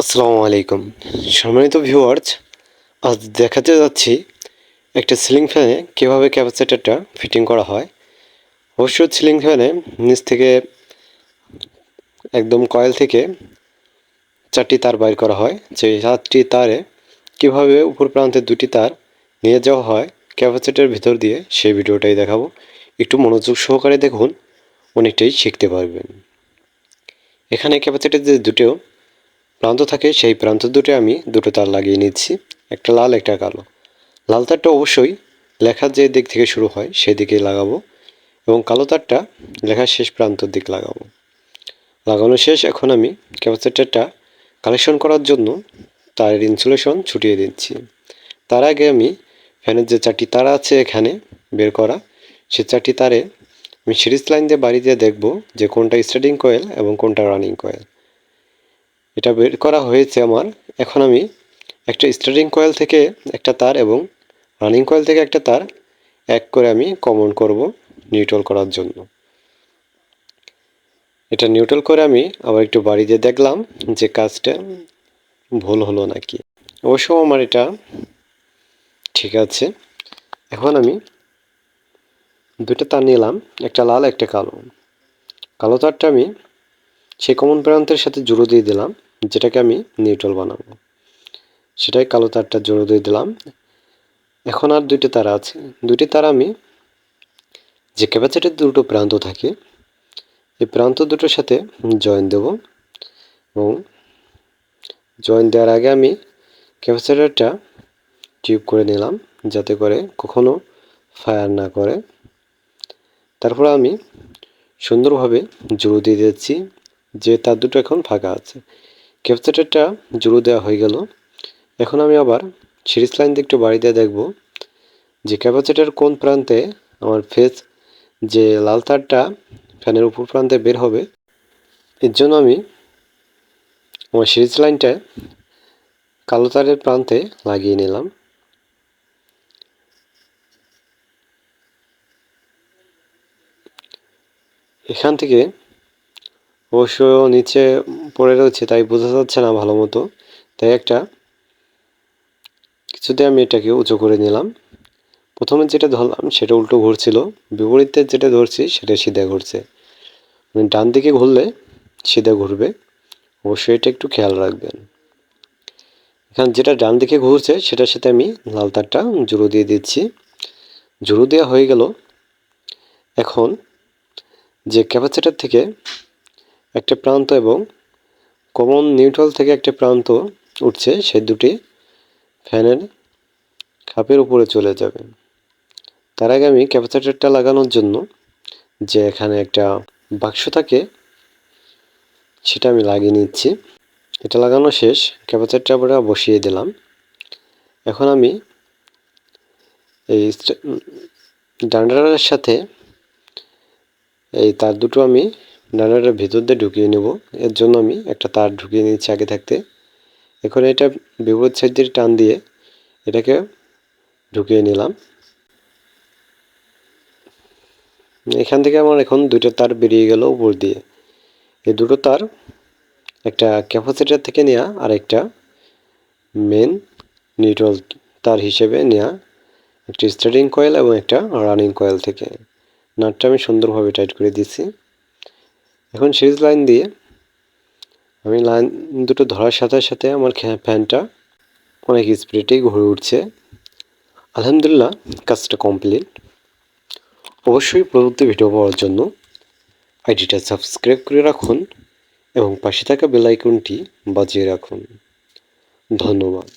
আসসালামু আলাইকুম। সম্মানিত ভিউয়ার্স, আজ দেখাতে যাচ্ছি একটা সিলিং ফ্যানে কীভাবে ক্যাপাসিটারটা ফিটিং করা হয়। অবশ্য সিলিং ফ্যানে নিচ থেকে একদম কয়েল থেকে চারটি তার বাইর করা হয়। যে চারটি তারে কীভাবে উপর প্রান্তে দুটি তার নিয়ে যাওয়া হয় ক্যাপাসিটার ভিতর দিয়ে, সেই ভিডিওটাই দেখাবো। একটু মনোযোগ সহকারে দেখুন, অনেকটাই শিখতে পারবেন। এখানে ক্যাপাসিটার যে দুটো প্রান্ত থাকে, সেই প্রান্ত দুটো আমি, দুটো তার লাগিয়ে নিচ্ছি, একটা লাল, একটা কালো। লাল তারটা অবশ্যই লেখার যে দিক থেকে শুরু হয়, সেই দিকে লাগাবো এবং কালো তারটা লেখার শেষ প্রান্তর দিক লাগাবো। লাগানো শেষ এখন আমি ক্যাপাসিটারটা কালেকশন করার জন্য তারের ইনসুলেশন ছুটিয়ে দিচ্ছি। তার আগে আমি ফ্যানের যে চারটি তার আছে এখানে বের করা, সে চারটি তারে আমি সিরিজ লাইন দিয়ে বাড়ি দিয়ে দেখব যে কোনটা স্টার্টিং কয়েল এবং কোনটা রানিং কয়েল। এটা বের করা হয়েছে আমার। এখন আমি একটা স্টার্টিং কয়েল থেকে একটা তার এবং রানিং কয়েল থেকে একটা তার এক করে আমি কমন করব নিউট্রাল করার জন্য। এটা নিউট্রাল করে আমি আবার একটু বাড়ি দিয়ে দেখলাম যে কাজটা ভুল হলো নাকি। অবশ্য আমার এটা ঠিক আছে। এখন আমি দুটো তার নিলাম, একটা লাল, একটা কালো। কালো তারটা আমি সেই কমন প্রান্তের সাথে জুড়ো দিয়ে দিলাম। যেটাকে আমি নিউট্রাল বানাবো। সেটাই কালো তারটা জোড়ো দিয়ে দিলাম। এখন আর দুইটি তারা আছে। দুইটি তারা আমি যে ক্যাপাসিটির দুটো প্রান্ত থাকে, এই প্রান্ত দুটোর সাথে জয়েন দেব এবং জয়েন দেওয়ার আগে আমি ক্যাপাসিটারটা টিউব করে নিলাম যাতে করে কখনো ফায়ার না করে। তারপর আমি সুন্দরভাবে জুড়ো দিয়ে দিচ্ছি যে তার দুটো এখন ফাঁকা আছে। ক্যাপচারটা জুড়ো দেওয়া হয়ে গেল। এখন আমি আবার সিরিজ লাইন দিয়ে একটু বাড়ি দিয়ে দেখব যে ক্যাপাসিটার কোন প্রান্তে আমার ফেস যে লাল তারটা ফ্যানের উপর প্রান্তে বের হবে। এর জন্য আমি আমার সিরিজ লাইনটা কালো তারের প্রান্তে লাগিয়ে নিলাম। এখান থেকে অবশ্য নিচে পড়ে রয়েছে, তাই বোঝা যাচ্ছে না ভালো মতো। তাই একটা কিছুতে আমি এটাকে উঁচু করে নিলাম। প্রথমে যেটা ধরলাম সেটা উল্টো ঘুরছিল, বিপরীতে যেটা ধরছি সেটা সিধা ঘুরছে। মানে ডান দিকে ঘুরলে সিধা ঘুরবে। অবশ্যই এটা একটু খেয়াল রাখবেন। এখানে যেটা ডান দিকে ঘুরছে সেটার সাথে আমি লাল তারটা জুড়ো দিয়ে দিচ্ছি। জুড়ো দেওয়া হয়ে গেল। এখন যে ক্যাপাসিটার থেকে একটা প্রান্ত এবং কমন নিউট্রাল থেকে একটা প্রান্ত উঠছে সে দুটি ফ্যানের খাপের উপরে চলে যাবে। তার আগে আমি ক্যাপাসিটারটা লাগানোর জন্য যে এখানে একটা বাক্স থাকে, সেটা আমি লাগিয়ে নিচ্ছি। এটা লাগানো শেষ, ক্যাপাসিটারটা আমরা বসিয়ে দিলাম। এখন আমি এই ডান্ডারের সাথে এই তার দুটো আমি ডানাটার ভিতর দিয়ে ঢুকিয়ে নেব। এর জন্য আমি একটা তার ঢুকিয়ে নিচ্ছি আগে থাকতে। এখন এটা বিপরীত সাইড দিয়ে টান দিয়ে এটাকে ঢুকিয়ে নিলাম। এখান থেকে আমার এখন দুটো তার বেরিয়ে গেল উপর দিয়ে। এই দুটো তার একটা ক্যাপাসিটার থেকে নেওয়া আর একটা মেন নিউট্রাল তার হিসেবে নেওয়া একটা স্টার্টিং কয়েল এবং একটা রানিং কয়েল থেকে। নাটটা আমি সুন্দরভাবে টাইট করে দিচ্ছি এখন সিরিজ লাইন দিয়ে আমি লাইন দুটো ধরার সাথে সাথে আমার ফ্যানটা অনেক স্পিডেই ঘুরে উঠছে। আলহামদুলিল্লাহ, কাজটা কমপ্লিট অবশ্যই পরবর্তী ভিডিও পাওয়ার জন্য আইডিটা সাবস্ক্রাইব করে রাখুন এবং পাশে থাকা বেল আইকনটি বাজিয়ে রাখুন। ধন্যবাদ।